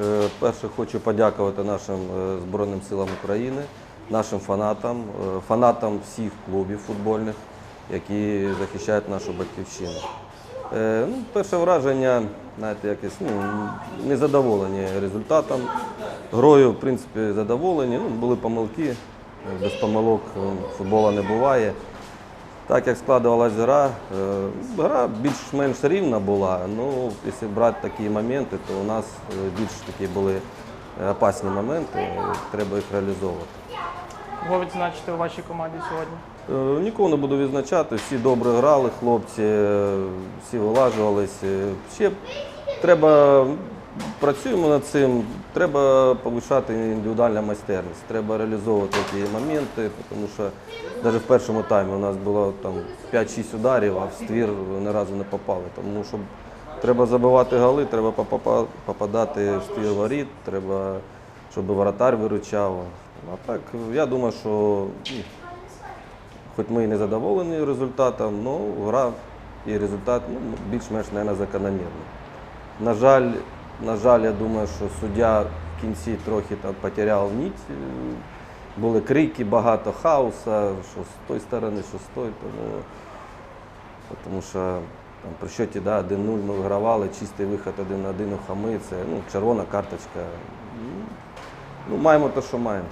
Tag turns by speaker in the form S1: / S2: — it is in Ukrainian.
S1: Е, Перше хочу подякувати нашим е, Збройним силам України, нашим фанатам, е, фанатам всіх клубів футбольних, які захищають нашу батьківщину. Ну, перше враження, знаєте, якесь ну, незадоволені результатом. Грою, в принципі, задоволені. Ну, були помилки, без помилок футболу не буває. Так як складувалась гра, е, гра більш-менш рівна була. Ну, якщо брати такі моменти, то у нас е, більш такі були е, опасні моменти, треба їх реалізовувати.
S2: Кого відзначити у вашій команді сьогодні?
S1: Нікого не буду відзначати, всі добре грали, хлопці, всі вилажувалися. Ще треба, працюємо над цим, треба повищати індивідуальну майстерність, треба реалізовувати ті моменти, тому що навіть в першому таймі у нас було там 5-6 ударів, а в ствір ні разу не попали. Тому що треба забивати голи, треба попадати в ствір воріт, треба, щоб воротар виручав. А так, я думаю, що ну, Хоч ми і не задоволені результатом, але гра і результат ну, більш-менш, закономірний. На жаль, на жаль, я думаю, що суддя в кінці трохи там потеряв нить. Е, Були крики, багато хаоса, що з тої сторони, що з тої. Тому, тому що там, при счеті да, 1-0 ми вигравали, чистий виход один на один у хами, це ну, червона карточка. Ну, маємо те, що маємо.